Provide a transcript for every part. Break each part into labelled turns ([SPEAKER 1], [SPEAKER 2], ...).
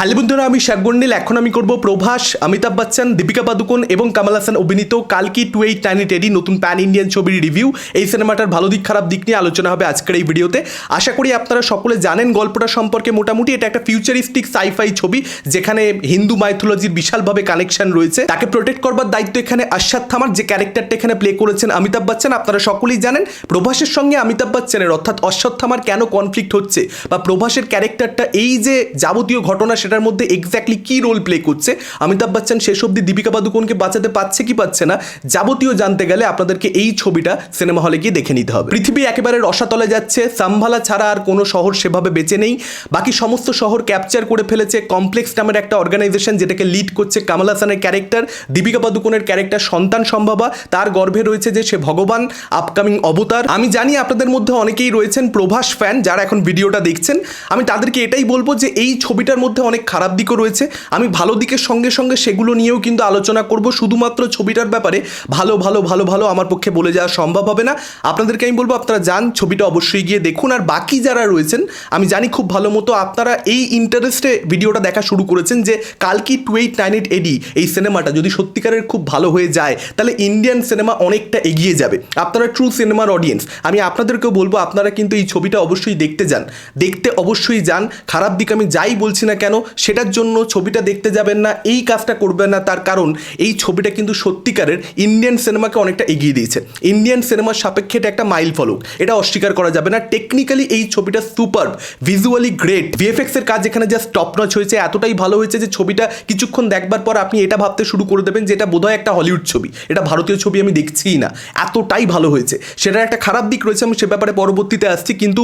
[SPEAKER 1] Hello বন্ধুরা, আমি শাকগন্ডিল এখন আমি করব প্রভাস, অমিতাভ বচ্চন, দীপিকা পাদুকোন এবং কামাল হাসান অভিনীত কালকি টু এইট নাইন টেডি নতুন প্যান ইন্ডিয়ান ছবির রিভিউ। এই সিনেমাটার ভালো দিক, খারাপ দিক নিয়ে আলোচনা হবে আজকের এই ভিডিওতে। আশা করি আপনারা সকলে জানেন গল্পটা সম্পর্কে। মোটামুটি এটা একটা ফিউচারিস্টিক সাইফাই ছবি, যেখানে হিন্দু মাইথোলজির বিশালভাবে কানেকশন রয়েছে। তাকে প্রোটেক্ট করবার দায়িত্ব এখানে আশ্বাদ থামার, যে ক্যারেক্টারটা এখানে প্লে করেছেন অমিতাভ বচ্চন। আপনারা সকলেই জানেন, প্রভাসের সঙ্গে অমিতাভ বচ্চনের, অর্থাৎ অশ্বত্থামার কেন কনফ্লিক্ট হচ্ছে? বা প্রভাসের ক্যারেক্টারটা এই যে যাবতীয় ঘটনা সেটার মধ্যে এক্স্যাক্টলি কি রোল প্লে করছে? অমিতাভ বচ্চন শেষ অব্দি দীপিকা পাদুকোনকে বাঁচাতে পারছে কি পাচ্ছে না, যাবতীয় জানতে গেলে আপনাদেরকে এই ছবিটা সিনেমা হলে গিয়ে দেখে নিতে হবে। পৃথিবী একেবারে রসাতলে যাচ্ছে, সাম্ভালা ছাড়া আর কোনো শহর সেভাবে বেঁচে নেই। বাকি সমস্ত শহর ক্যাপচার করে ফেলেছে কমপ্লেক্স নামের একটা অর্গানাইজেশন যেটাকে লিড করছে কামাল হাসানের ক্যারেক্টার দীপিকা পাদুকোনের ক্যারেক্টার সন্তান সম্ভাবা। তার গর্ভে রয়েছে যে সে ভগবান আপকামিং অবতার। আমি জানি আপনাদের মধ্যে অনেকেই রয়েছেন প্রভাস ফ্যান যারা এখন ভিডিওটা দেখছেন। আমি তাদেরকে এটাই বলব যে এই ছবিটার মধ্যে অনেক খারাপ দিকও রয়েছে। আমি ভালো দিকের সঙ্গে সঙ্গে সেগুলো নিয়েও কিন্তু আলোচনা করব। শুধুমাত্র ছবিটার ব্যাপারে ভালো ভালো ভালো ভালো আমার পক্ষে বলে যাওয়া সম্ভব হবে না। আপনাদেরকে আমি বলব, আপনারা যান, ছবিটা অবশ্যই গিয়ে দেখুন। আর বাকি যারা রয়েছেন, আমি জানি খুব ভালো মতো আপনারা এই ইন্টারেস্টে ভিডিওটা দেখা শুরু করেছেন যে, কালকি two eight nine eight AD এই সিনেমাটা যদি সত্যিকারের খুব ভালো হয়ে যায়, তাহলে ইন্ডিয়ান সিনেমা অনেকটা এগিয়ে যাবে। আপনারা ট্রু সিনেমার অডিয়েন্স আমি আপনাদেরকেও বলব, আপনারা কিন্তু এই ছবিটা অবশ্যই দেখতে যান। দেখতে অবশ্যই যান। খারাপ দিক আমি যাই বলছি না কেন সেটার জন্য ছবিটা দেখতে যাবেন না, এই কাজটা করবেন না, তার কারণ এই ছবিটা কিন্তু সত্যিকারের ইন্ডিয়ান সিনেমাকে অনেকটা এগিয়ে দিয়েছে। ইন্ডিয়ান সিনেমার সাপেক্ষে এটা একটা মাইল ফলক। এটা অস্বীকার করা যাবে না। টেকনিক্যালি এই ছবিটা সুপার ভিজুয়ালি গ্রেট ভিএফএক্স এর কাজ এখানে জাস্ট টপ নচ হয়েছে। এতটাই ভালো হয়েছে যে ছবিটা কিছুক্ষণ দেখবার পর আপনি এটা ভাবতে শুরু করে দেবেন যে এটা বোধহয় একটা হলিউড ছবি। এটা ভারতীয় ছবি আমি দেখছিই না। এতটাই ভালো হয়েছে। সেটার একটা খারাপ দিক রয়েছে, আমি সে ব্যাপারে পরবর্তীতে আসছি। কিন্তু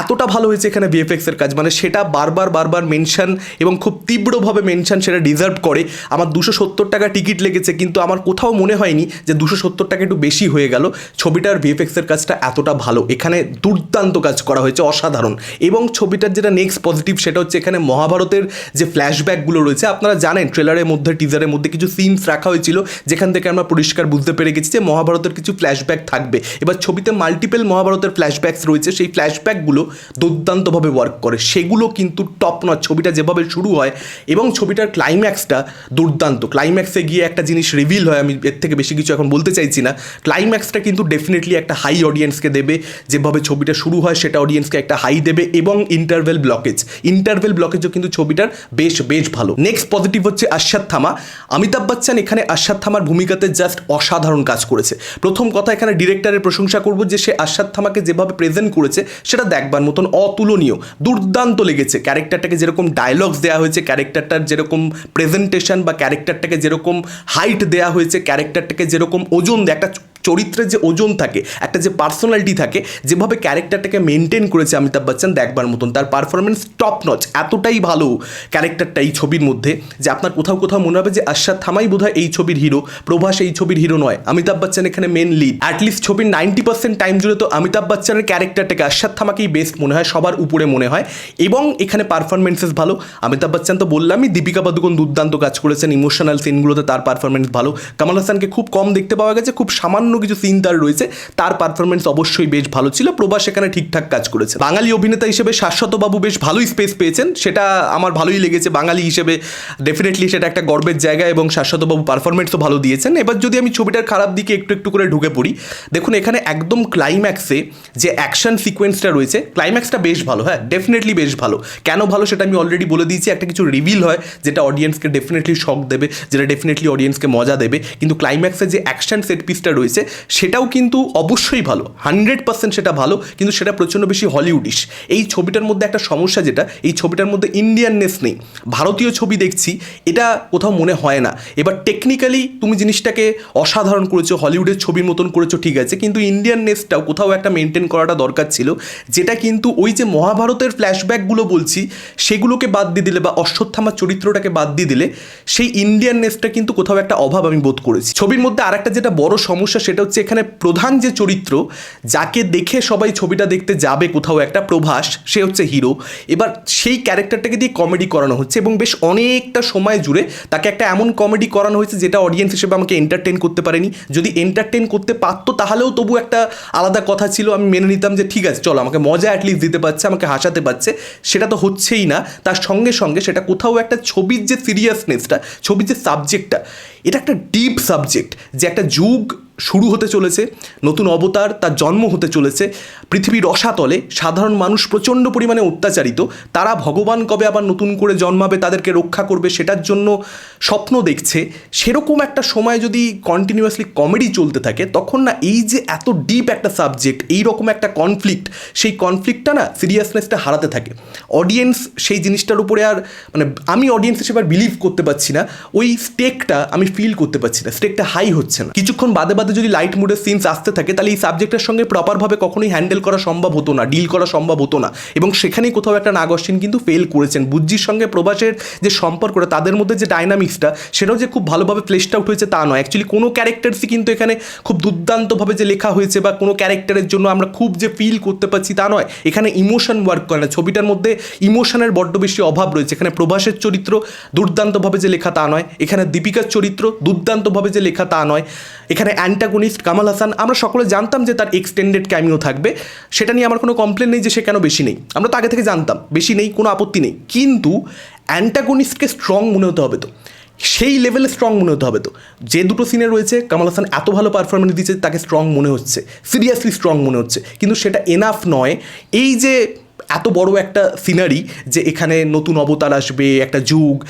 [SPEAKER 1] এতটা ভালো হয়েছে এখানে ভিএফএক্স এর কাজ। মানে সেটা বারবার বারবার মেনশন এবং খুব তীব্রভাবে মেনশন সেটা ডিজার্ভ করে। আমার দুশো সত্তর টাকা টিকিট লেগেছে, কিন্তু আমার কোথাও মনে হয়নি যে দুশো সত্তর টাকা একটু বেশি হয়ে গেল। ছবিটার ভিএফএক্সের কাজটা এতটা ভালো। এখানে দুর্দান্ত কাজ করা হয়েছে, অসাধারণ। এবং ছবিটার যেটা নেক্সট পজিটিভ সেটা হচ্ছে এখানে মহাভারতের যে ফ্ল্যাশব্যাকগুলো রয়েছে, আপনারা জানেন ট্রেলারের মধ্যে টিজারের মধ্যে কিছু সিনস রাখা হয়েছিল, যেখান থেকে আমরা পরিষ্কার বুঝতে পেরে গেছি যে মহাভারতের কিছু ফ্ল্যাশব্যাক থাকবে। এবার ছবিতে মাল্টিপল মহাভারতের ফ্ল্যাশব্যাকস রয়েছে, সেই ফ্ল্যাশব্যাকগুলো দুর্দান্তভাবে ওয়ার্ক করে। সেগুলো কিন্তু টপ নয় ছবিটা যেভাবে শুরু হয় এবং ছবিটার ক্লাইম্যাক্সটা দুর্দান্ত। ক্লাইম্যাক্সে গিয়ে একটা জিনিস রিভিল হয়, আমি এর থেকে বেশি কিছু এখন বলতে চাইছি না। ক্লাইম্যাক্সটা কিন্তু ডেফিনেটলি একটা হাই অডিয়েন্সকে দেবে, যেভাবে ছবিটা শুরু হয় সেটা অডিয়েন্সকে একটা হাই দেবে এবং ইন্টারভেল ব্লকেজ ইন্টারভেল ব্লকেজও কিন্তু ছবিটার বেশ বেশ ভালো। নেক্সট পজিটিভ হচ্ছে আশাদ থামা। অমিতাভ বচ্চন এখানে আশাদ থামার ভূমিকাতে জাস্ট অসাধারণ কাজ করেছে। প্রথম কথা এখানে ডিরেক্টরের প্রশংসা করব যে সে আশাদ থামাকে যেভাবে প্রেজেন্ট করেছে, সেটা দেখবার মতন অতুলনীয়, দুর্দান্ত লেগেছে। ক্যারেক্টারটাকে যেরকম ডায়লগস দেওয়া হয়েছে ক্যারেক্টারটার যেরকম প্রেজেন্টেশন বা ক্যারেক্টারটাকে যেরকম হাইট দেওয়া হয়েছে ক্যারেক্টারটাকে যেরকম ওজন একটা চরিত্রের যে ওজন থাকে, একটা যে পার্সোনালিটি থাকে, যেভাবে ক্যারেক্টারটাকে মেনটেন করেছে অমিতাভ বচ্চন দেখবার মতন, তার পারফরমেন্স টপ নচ এতটাই ভালো ক্যারেক্টারটা এই ছবির মধ্যে যে আপনার কোথাও কোথাও মনে হবে যে আশাদ থামাই বোধহয় এই ছবির হিরো প্রভাস এই ছবির হিরো নয়, অমিতাভ বচ্চন এখানে মেন লিড অ্যাটলিস্ট ছবির নাইনটি পার্সেন্ট টাইম জুড়ে তো অমিতাভ বচ্চনের ক্যারেক্টারটাকে আশাদ থামাকেই বেস্ট মনে হয়, সবার উপরে মনে হয়, এবং এখানে পারফরমেন্সেস ভালো। অমিতাভ বচ্চন তো বললামই, দীপিকা পাদুকোন দুর্দান্ত কাজ করেছেন ইমোশনাল সিনগুলোতে তার পারফরমেন্স ভালো। কামাল হাসানকে খুব কম দেখতে পাওয়া গেছে, খুব সামান্য কিছু সিন তার রয়েছে, তার পারফরমেন্স অবশ্যই বেশ ভালো ছিল। প্রভাস এখানে ঠিকঠাক কাজ করেছে। বাঙালি অভিনেতা হিসেবে শাশ্বত বাবু বেশ ভালোই স্পেস পেয়েছেন। সেটা আমার ভালোই লেগেছে। বাঙালি হিসেবে ডেফিনেটলি সেটা একটা গর্বের জায়গা এবং শাশ্বত বাবু পারফরমেন্সও ভালো দিয়েছেন। এবার যদি আমি ছবিটার খারাপ দিকে একটু একটু করে ঢুকে পড়ি, দেখুন এখানে একদম ক্লাইম্যাক্সে যে অ্যাকশন সিকোয়েন্সটা রয়েছে ক্লাইম্যাক্সটা বেশ ভালো হ্যাঁ ডেফিনেটলি বেশ ভালো। কেন ভালো সেটা আমি অলরেডি বলে দিয়েছি, একটা কিছু রিভিল হয় যেটা অডিয়েন্সকে ডেফিনেটলি শক দেবে, যেটা ডেফিনেটলি অডিয়েন্সকে মজা দেবে। কিন্তু ক্লাইম্যাক্সে যে অ্যাকশন সেট পিসটা রয়েছে সেটাও কিন্তু অবশ্যই ভালো। হান্ড্রেড পার্সেন্ট সেটা ভালো, কিন্তু সেটা প্রচণ্ড বেশি হলিউডিশ। এই ছবিটার মধ্যে একটা সমস্যা যেটা, এই ছবিটার মধ্যে ইন্ডিয়াননেস নেই। ভারতীয় ছবি দেখছি, এটা কোথাও মনে হয় না। এবার টেকনিক্যালি তুমি জিনিসটাকে অসাধারণ করেছ, হলিউডের ছবির মতন করেছ, ঠিক আছে, কিন্তু ইন্ডিয়াননেসটাও কোথাও একটা মেনটেন করাটা দরকার ছিল, যেটা কিন্তু ওই যে মহাভারতের ফ্ল্যাশব্যাকগুলো বলছি, সেগুলোকে বাদ দিয়ে দিলে বা অশ্বত্থামার চরিত্রটাকে বাদ দিয়ে দিলে, সেই ইন্ডিয়াননেসটা কিন্তু কোথাও একটা অভাব আমি বোধ করেছি। ছবির মধ্যে আরেকটা যেটা বড় সমস্যা সেটা হচ্ছে এখানে প্রধান যে চরিত্র, যাকে দেখে সবাই ছবিটা দেখতে যাবে কোথাও একটা, প্রভাস, সে হচ্ছে হিরো। এবার সেই ক্যারেক্টারটাকে দিয়ে কমেডি করানো হচ্ছে এবং বেশ অনেকটা সময় জুড়ে তাকে একটা এমন কমেডি করানো হয়েছে যেটা অডিয়েন্স হিসেবে আমাকে এন্টারটেন করতে পারেনি। যদি এন্টারটেন করতে পারতো, তাহলেও তবু একটা আলাদা কথা ছিল, আমি মেনে নিতাম যে ঠিক আছে, চলো, আমাকে মজা অ্যাটলিস্ট দিতে পারছে, আমাকে হাসাতে পারছে। সেটা তো হচ্ছেই না। তার সঙ্গে সঙ্গে সেটা কোথাও একটা ছবির যে সিরিয়াসনেসটা ছবির যে সাবজেক্টটা এটা একটা ডিপ সাবজেক্ট যে একটা যুগ শুরু হতে চলেছে, নতুন অবতার তার জন্ম হতে চলেছে, পৃথিবীর রসাতলে সাধারণ মানুষ প্রচণ্ড পরিমাণে অত্যাচারিত, তারা ভগবান কবে আবার নতুন করে জন্মাবে, তাদেরকে রক্ষা করবে সেটার জন্য স্বপ্ন দেখছে। সেরকম একটা সময় যদি কন্টিনিউয়াসলি কমেডি চলতে থাকে, তখন না এই যে এত ডিপ একটা সাবজেক্ট এই রকম একটা কনফ্লিক্ট সেই কনফ্লিক্টটা না সিরিয়াসনেসটা হারাতে থাকে। অডিয়েন্স সেই জিনিসটার উপরে আর মানে আমি অডিয়েন্স হিসেবে আর বিলিভ করতে পারছি না। ওই স্টেকটা আমি ফিল করতে পারছি না স্টেকটা হাই হচ্ছে না। কিছুক্ষণ বাদে বাদে যদি লাইট মুডের সিনস আসতে থাকে, তাহলে এই সাবজেক্টের সঙ্গে প্রপারভাবে কখনোই হ্যান্ডেল করা সম্ভব হতো না ডিল করা সম্ভব হতো না। এবং সেখানেই কোথাও একটা নাগশ্বিন কিন্তু ফেল করেছেন। বুজ্জির সঙ্গে প্রবাসের যে সম্পর্কটা, তাদের মধ্যে যে ডাইনামিক্সটা সেটাও যে খুব ভালোভাবে ফ্লেশড আউট হয়েছে তা নয়। অ্যাকচুয়ালি কোনো ক্যারেক্টার্সই কিন্তু এখানে খুব দুর্দান্তভাবে যে লেখা হয়েছে বা কোনো ক্যারেক্টারের জন্য আমরা খুব যে ফিল করতে পারছি তা নয়। এখানে ইমোশন ওয়ার্ক করে না। ছবিটার মধ্যে ইমোশনের বড্ড বেশি অভাব রয়েছে। এখানে প্রভাসের চরিত্র দুর্দান্তভাবে যে লেখা তা নয়। এখানে দীপিকার চরিত্র দুর্দান্তভাবে যে লেখা তা নয়। এখানে অ্যান্টাগনিস্ট কামাল হাসান আমরা সকলে জানতাম যে তার এক্সটেন্ডেড ক্যামিও থাকবে। সেটা নিয়ে আমার কোনো কমপ্লেন নেই যে সে কেন বেশি নেই। আমরা তো আগে থেকে জানতাম, বেশি নেই, কোনো আপত্তি নেই। কিন্তু অ্যান্টাগনিস্টকে স্ট্রং মনে হতে হবে তো। সেই লেভেলে স্ট্রং মনে হতে হবে তো। যে দুটো সিনে রয়েছে কামাল হাসান এত ভালো পারফরমেন্স দিচ্ছে তাকে স্ট্রং মনে হচ্ছে। সিরিয়াসলি স্ট্রং মনে হচ্ছে। কিন্তু সেটা এনাফ নয়। এই যে এত বড় একটা সিনারি যে এখানে নতুন অবতার আসবে, একটা যুগ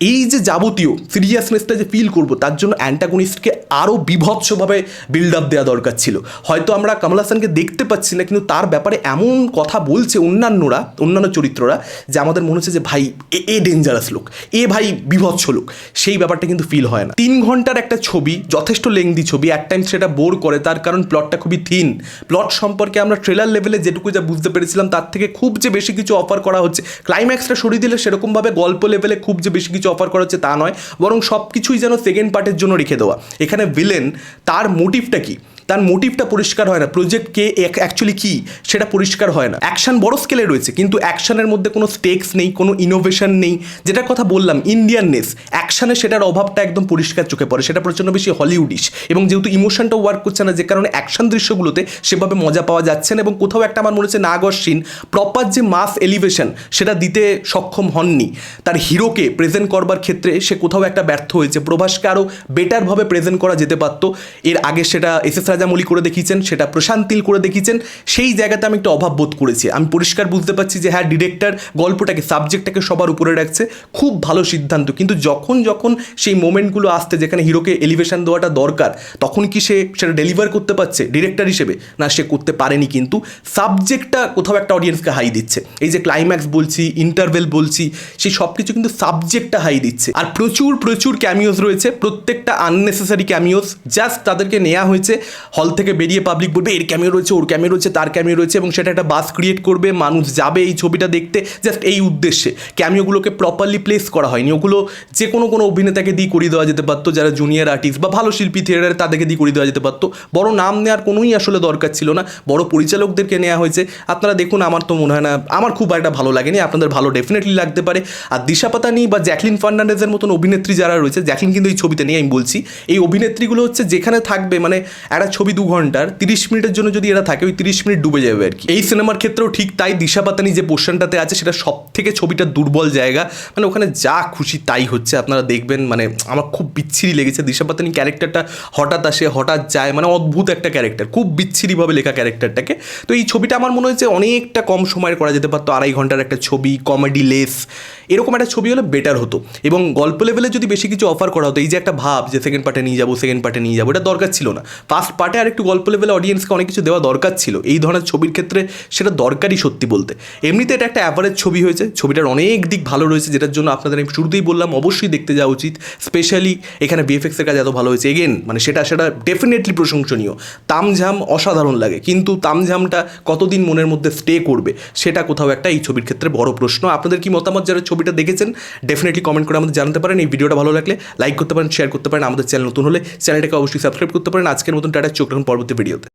[SPEAKER 1] এই যে যাবতীয় সিরিয়াসনেসটা যে ফিল করব, তার জন্য অ্যান্টাগনিস্টকে আরও বিভৎসভাবে বিল্ড আপ দেওয়া দরকার ছিল। হয়তো আমরা কমল হাসানকে দেখতে পাচ্ছি না, কিন্তু তার ব্যাপারে এমন কথা বলছে অন্যান্যরা, অন্যান্য চরিত্ররা, যে আমাদের মনে হচ্ছে যে, ভাই, এ এ ডেঞ্জারাস লোক, এ ভাই বিভৎস লোক। সেই ব্যাপারটা কিন্তু ফিল হয় না। তিন ঘণ্টার একটা ছবি, যথেষ্ট লেংদি ছবি, এক টাইম সেটা বোর করে, তার কারণ প্লটটা খুবই থিন প্লট সম্পর্কে আমরা ট্রেলার লেভেলে যেটুকু যা বুঝতে পেরেছিলাম, তার থেকে খুব যে বেশি কিছু অফার করা হচ্ছে ক্লাইম্যাক্সটা সরিয়ে দিলে সেরকমভাবে গল্প লেভেলে খুব যে বেশি কিছু অফার করা হচ্ছে তা নয়, বরং সব কিছুই যেন সেকেন্ড পার্টের জন্য রেখে দেওয়া। এখানে ভিলেন তার মোটিভটা কি? তার মোটিভটা পরিষ্কার হয় না। প্রজেক্ট কে অ্যাকচুয়ালি কী? সেটা পরিষ্কার হয় না। অ্যাকশন বড় স্কেলে রয়েছে, কিন্তু অ্যাকশনের মধ্যে কোনো স্টেক্স নেই, কোনো ইনোভেশন নেই। যেটার কথা বললাম ইন্ডিয়াননেস অ্যাকশনে সেটার অভাবটা একদম পরিষ্কার চোখে পড়ে। সেটা প্রচণ্ড বেশি হলিউডিশ এবং যেহেতু ইমোশনটা ওয়ার্ক করছে না, যে কারণে অ্যাকশন দৃশ্যগুলোতে সেভাবে মজা পাওয়া যাচ্ছে না। এবং কোথাও একটা আমার মনে হচ্ছে নাগশ্বিন প্রপার যে মাস এলিভেশন সেটা দিতে সক্ষম হননি। তার হিরোকে প্রেজেন্ট করবার ক্ষেত্রে সে কোথাও একটা ব্যর্থ হয়েছে। প্রভাসকে আরও বেটারভাবে প্রেজেন্ট করা যেতে পারতো। এর আগে সেটা এস এস রাজামৌলি করে দেখিয়েছেন, সেটা প্রশান্তিল করে দেখিয়েছেন, সেই জায়গাতে আমি একটু অভাব বোধ করেছি। আমি পরিষ্কার বুঝতে পারছি যে হ্যাঁ ডিরেক্টর গল্পটাকে সাবজেক্টটাকে সবার উপরে রাখছে, খুব ভালো সিদ্ধান্ত। কিন্তু যখন যখন সেই মোমেন্টগুলো আসতে যেখানে হিরোকে এলিভেশন দেওয়াটা দরকার, তখন কি সে সেটা ডেলিভার করতে পারছে ডিরেক্টর হিসেবে? না, সে করতে পারেনি কিন্তু সাবজেক্টটা কোথাও একটা অডিয়েন্সকে হাই দিচ্ছে। এই যে ক্লাইম্যাক্স বলছি ইন্টারভেল বলছি, সেই সব কিছু কিন্তু সাবজেক্টটা হাই দিচ্ছে। আর প্রচুর প্রচুর ক্যামিওস রয়েছে, প্রত্যেকটা আননেসেসারি ক্যামিওস জাস্ট তাদেরকে নেওয়া হয়েছে। হল থেকে বেরিয়ে পাবলিক বলবে, এর ক্যামিও রয়েছে, ওর ক্যামিও রয়েছে, তার ক্যামিও রয়েছে এবং সেটা একটা বাস ক্রিয়েট করবে, মানুষ যাবে এই ছবিটা দেখতে জাস্ট এই উদ্দেশ্যে। ক্যামিওগুলোকে প্রপারলি প্লেস করা হয়নি। ওগুলো যে কোনো কোনো অভিনেতাকে দিয়ে করিয়ে দেওয়া যেতে পারতো, যারা জুনিয়র আর্টিস্ট বা ভালো শিল্পী থিয়েটারে তাদেরকে দিয়ে করিয়ে দেওয়া যেতে পারতো। বড় নাম নেওয়ার কোনোই আসলে দরকার ছিল না। বড় পরিচালকদেরকে নেওয়া হয়েছে। আপনারা দেখুন, আমার তো মনে হয় না, আমার খুব একটা ভালো লাগেনি। আপনাদের ভালো ডেফিনেটলি লাগতে পারে। আর দিশা পাতানি বা জ্যাকলিন ফার্নান্ডেজের মতন অভিনেত্রী যারা রয়েছে, জ্যাকলিন কিন্তু এই ছবিতে নেই, আমি বলছি। এই অভিনেত্রীগুলো হচ্ছে যেখানে থাকবে মানে একটা ছবি দু ঘণ্টার, তিরিশ মিনিটের জন্য যদি এরা থাকে, ওই তিরিশ মিনিট ডুবে যাবে আর কি। এই সিনেমার ক্ষেত্রেও ঠিক তাই দিশা পাতানি যে পোর্শনটাতে আছে, সেটা সব থেকে ছবিটা দুর্বল জায়গা। মানে ওখানে যা খুশি তাই হচ্ছে, আপনারা দেখবেন মানে আমার খুব বিচ্ছিরি লেগেছে। দিশা পাতানি ক্যারেক্টারটা হঠাৎ আসে, হঠাৎ যায় মানে অদ্ভুত একটা ক্যারেক্টার, খুব বিচ্ছিরিভাবে লেখা ক্যারেক্টারটাকে। তো এই ছবিটা আমার মনে হয়েছে অনেকটা কম সময়ের করা যেতে পারতো, আড়াই ঘণ্টার একটা ছবি, কমেডি লেস, এরকম একটা ছবি হলে বেটার হতো। এবং গল্প লেভেলে যদি বেশি কিছু অফার করা হতো, এই যে একটা ভাব যে সেকেন্ড পার্টে নিয়ে যাব সেকেন্ড পার্টে নিয়ে যাব, এটা দরকার ছিল না। ফার্স্ট পার্টে আর একটু গল্প লেভেলে অডিয়েন্সকে অনেক কিছু দেওয়া দরকার ছিল। এই ধরনের ছবির ক্ষেত্রে সেটা দরকারই সত্যি বলতে। এমনিতে এটা একটা অ্যাভারেজ ছবি হয়েছে। ছবিটার অনেক দিক ভালো রয়েছে, যেটার জন্য আপনাদের আমি শুরুতেই বললাম, অবশ্যই দেখতে যাওয়া উচিত। স্পেশালি এখানে বিএফএক্সের কাজ এত ভালো হয়েছে। এগেন মানে সেটা সেটা ডেফিনেটলি প্রশংসনীয়। তামঝাম অসাধারণ লাগে। কিন্তু তামঝামটা কতদিন মনের মধ্যে স্টে করবে, সেটা কোথাও একটা এই ছবির ক্ষেত্রে বড় প্রশ্ন। আপনাদের কি মতামত যারা ছবিটা দেখেছেন ডেফিনেটলি কমেন্ট করে আমাদের জানাতে পারেন। এই ভিডিওটা ভালো লাগলে লাইক করতে পারেন শেয়ার করতে পারেন। আমাদের চ্যানেল নতুন হলে চ্যানেলটাকে অবশ্যই সাবস্ক্রাইব করতে পারেন। আজকের মতন টাটা চোখ রাখুন পরবর্তী ভিডিওতে।